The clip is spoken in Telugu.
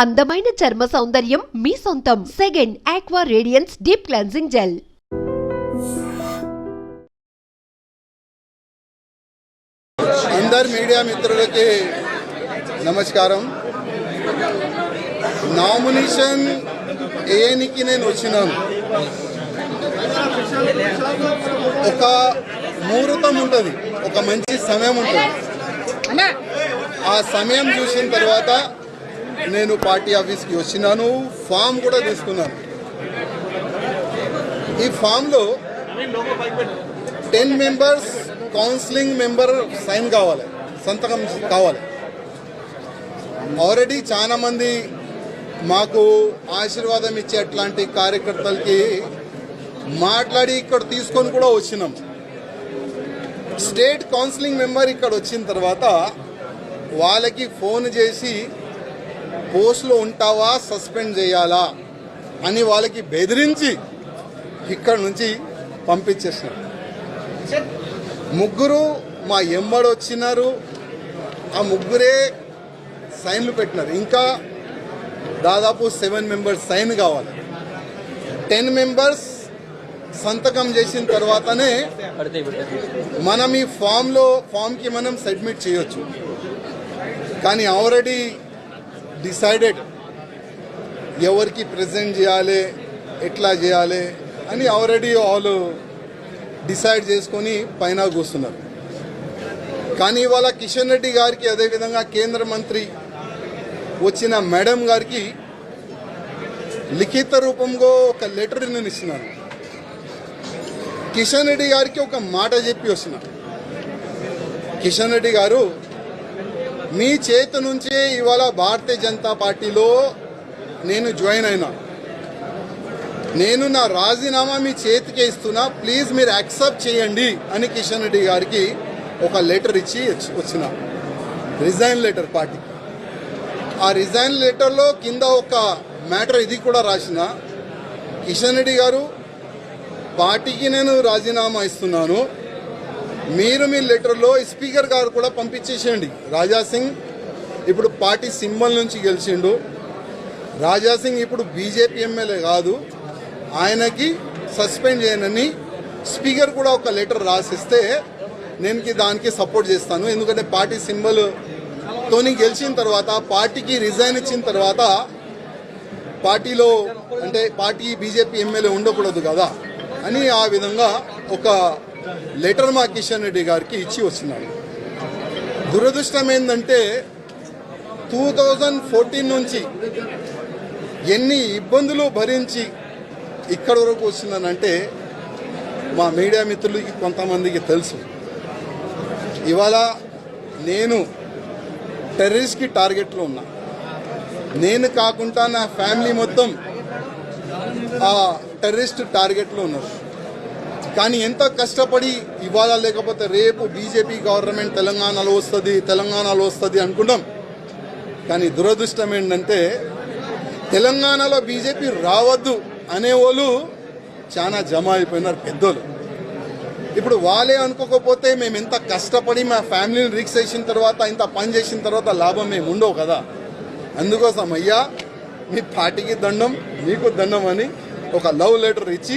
అందమైన చర్మ సౌందర్యం మీ సొంతం. Second aqua radiance deep cleansing gel అందరు మీడియా మిత్రులకి నమస్కారం. నామినేషన్ ఏనికి నేను వచ్చినాను? ఒక ముహూర్తం ఉంటుంది. ఒక మంచి సమయం ఉంటుంది. ఆ సమయం చూసిన తర్వాత నేను పార్టీ ఆఫీస్కి వచ్చినాను ఫామ్ కూడా తీసుకున్నాను. ఈ ఫామ్లో ten members counselling member sign కావాలి సంతకం కావాలి. ఆల్రెడీ చాలా మంది మాకు ఆశీర్వాదం ఇచ్చే అట్లాంటి కార్యకర్తలకి మాట్లాడి ఇక్కడ తీసుకొని కూడా వచ్చినాం. స్టేట్ కౌన్సిలింగ్ మెంబర్ ఇక్కడ వచ్చిన తర్వాత వాళ్ళకి ఫోన్ చేసి పోస్ట్లో ఉంటావా సస్పెండ్ చేయాలా అని వాళ్ళకి బెదిరించి ఇక్కడ నుంచి పంపించేసినాం ముగ్గురు మా ఎంబడు వచ్చినారు ఆ ముగ్గురే సైన్లు పెట్టినారు. ఇంకా దాదాపు సెవెన్ మెంబర్స్ సైన్ కావాలి. టెన్ మెంబర్స్ సంతకం చేసిన తర్వాతనే మనం ఈ ఫామ్లో ఫామ్కి మనం సబ్మిట్ చేయొచ్చు. కానీ ఆల్రెడీ డిసైడెడ్ ఎవరికి ప్రజెంట్ చేయాలి ఎట్లా చేయాలి అని ఆల్రెడీ వాళ్ళు డిసైడ్ చేసుకొని పైన కూస్తున్నారు కానీ ఇవాళ కిషన్ రెడ్డి గారికి అదేవిధంగా కేంద్ర మంత్రి వచ్చిన మేడం గారికి లిఖిత రూపంలో ఒక లెటర్ నేను ఇస్తున్నాను. కిషన్ రెడ్డి గారికి ఒక మాట చెప్పి వస్తున్నాను కిషన్ రెడ్డి గారు మీ చేతి నుంచే ఇవాళ భారతీయ జనతా పార్టీలో నేను జాయిన్ అయినా. నేను నా రాజీనామా మీ చేతికే ఇస్తున్నా ప్లీజ్ మీరు యాక్సెప్ట్ చేయండి అని కిషన్ రెడ్డి గారికి ఒక లెటర్ ఇచ్చి వచ్చిన. Resign letter party. ఆ రిజైన్ లెటర్లో కింద ఒక మ్యాటర్ ఇది కూడా రాసిన. కిషన్ రెడ్డి గారు పార్టీకి నేను రాజీనామా ఇస్తున్నాను. మీరు మీ లెటర్లో స్పీకర్ గారు కూడా పంపించేసేయండి. రాజా సింగ్ ఇప్పుడు పార్టీ సింబల్ నుంచి గెలిచిండు. రాజా సింగ్ ఇప్పుడు బీజేపీ ఎమ్మెల్యే కాదు. ఆయనకి సస్పెండ్ చేయనని స్పీకర్ కూడా ఒక లెటర్ రాసిస్తే నేను దానికి సపోర్ట్ చేస్తాను. ఎందుకంటే పార్టీ సింబల్ తోని గెలిచిన తర్వాత పార్టీకి రిజైన్ ఇచ్చిన తర్వాత పార్టీలో అంటే పార్టీ బీజేపీ ఎమ్మెల్యే ఉండకూడదు కదా అని ఆ విధంగా ఒక లెటర్ మా కిషన్ రెడ్డి గారికి ఇచ్చి వచ్చినాడు దురదృష్టం ఏంటంటే టూ థౌజండ్ ఫోర్టీన్ నుంచి ఎన్ని ఇబ్బందులు భరించి ఇక్కడ వరకు వచ్చిందనంటే మా మీడియా మిత్రులకి కొంతమందికి తెలుసు. ఇవాళ నేను టెర్రరిస్ట్కి టార్గెట్లో ఉన్నా. నేను కాకుండా నా ఫ్యామిలీ మొత్తం ఆ టెర్రరిస్ట్ టార్గెట్లో ఉన్నారు. కానీ ఎంత కష్టపడి ఇవాళ లేకపోతే రేపు బీజేపీ గవర్నమెంట్ తెలంగాణలో వస్తుంది తెలంగాణలో వస్తుంది అనుకుంటాం కానీ దురదృష్టం ఏంటంటే తెలంగాణలో బీజేపీ రావద్దు అనేవాళ్ళు చాలా జమ అయిపోయినారు పెద్దోళ్ళు. ఇప్పుడు వాళ్ళే అనుకోకపోతే మేము ఎంత కష్టపడి మా ఫ్యామిలీని రిక్స్ చేసిన తర్వాత ఇంత పని చేసిన తర్వాత లాభం మేము ఉండవు కదా. అందుకోసం అయ్యా మీ పార్టీకి దండం మీకు దండం అని ఒక లవ్ లెటర్ ఇచ్చి